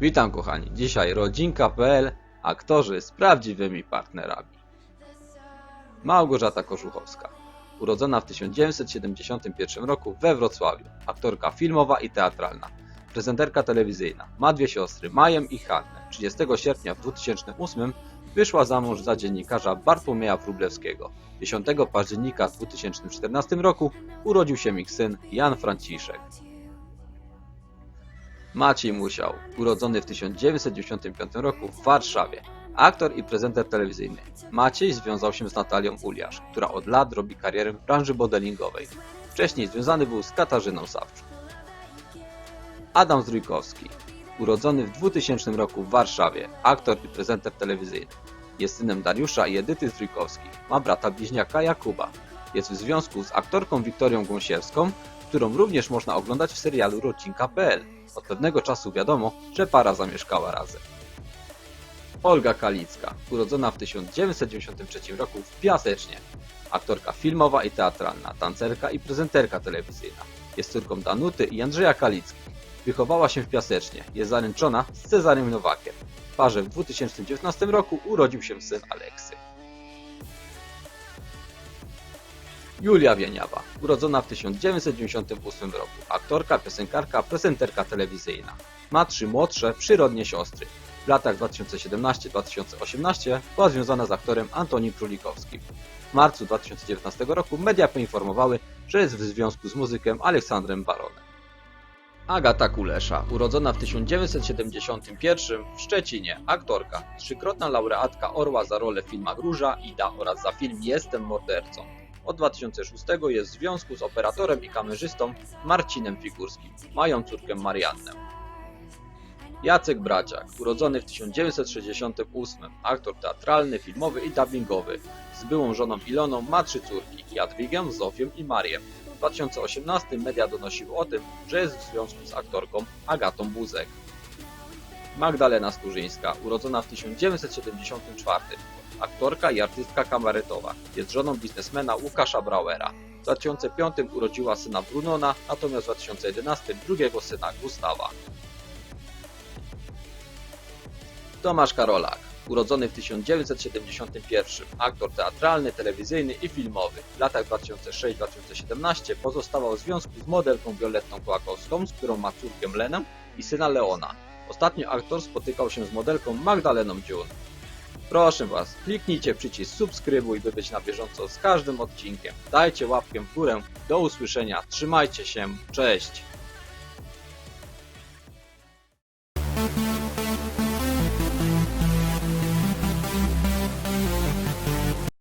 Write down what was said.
Witam kochani, dzisiaj rodzinka.pl, aktorzy z prawdziwymi partnerami. Małgorzata Koszuchowska, urodzona w 1971 roku we Wrocławiu, aktorka filmowa i teatralna, prezenterka telewizyjna, ma dwie siostry, Maję i Hannę. 30 sierpnia w 2008 wyszła za mąż za dziennikarza Bartłomieja Wróblewskiego. 10 października w 2014 roku urodził się ich syn Jan Franciszek. Maciej Musiał, urodzony w 1995 roku w Warszawie, aktor i prezenter telewizyjny. Maciej związał się z Natalią Uliasz, która od lat robi karierę w branży modelingowej. Wcześniej związany był z Katarzyną Sawczuk. Adam Zdrójkowski, urodzony w 2000 roku w Warszawie, aktor i prezenter telewizyjny. Jest synem Dariusza i Edyty Zdrójkowskich. Ma brata bliźniaka Jakuba. Jest w związku z aktorką Wiktorią Gąsiewską, którą również można oglądać w serialu Rodzinka.pl. Od pewnego czasu wiadomo, że para zamieszkała razem. Olga Kalicka, urodzona w 1993 roku w Piasecznie. Aktorka filmowa i teatralna, tancerka i prezenterka telewizyjna. Jest córką Danuty i Andrzeja Kalickich. Wychowała się w Piasecznie. Jest zaręczona z Cezarym Nowakiem. W parze w 2019 roku urodził się syn Aleksy. Julia Wieniawa, urodzona w 1998 roku, aktorka, piosenkarka, prezenterka telewizyjna. Ma trzy młodsze, przyrodnie siostry. W latach 2017-2018 była związana z aktorem Antoni Królikowskim. W marcu 2019 roku media poinformowały, że jest w związku z muzykiem Aleksandrem Baronem. Agata Kulesza, urodzona w 1971 w Szczecinie, aktorka, trzykrotna laureatka Orła za rolę w filmach Róża, Ida oraz za film Jestem mordercą. Od 2006 jest w związku z operatorem i kamerzystą Marcinem Figurskim. Mają córkę Mariannę. Jacek Braciak, urodzony w 1968, aktor teatralny, filmowy i dubbingowy. Z byłą żoną Iloną ma trzy córki, Jadwigę, Zofię i Marię. W 2018 media donosiły o tym, że jest w związku z aktorką Agatą Buzek. Magdalena Sturzyńska, urodzona w 1974, aktorka i artystka kabaretowa. Jest żoną biznesmena Łukasza Brauera. W 2005 urodziła syna Brunona, natomiast w 2011 drugiego syna Gustawa. Tomasz Karolak, urodzony w 1971, aktor teatralny, telewizyjny i filmowy. W latach 2006-2017 pozostawał w związku z modelką Violettą Kołakowską, z którą ma córkę Lenę i syna Leona. Ostatnio aktor spotykał się z modelką Magdaleną Dziun. Proszę Was, kliknijcie przycisk subskrybuj, by być na bieżąco z każdym odcinkiem. Dajcie łapkę w górę. Do usłyszenia. Trzymajcie się. Cześć.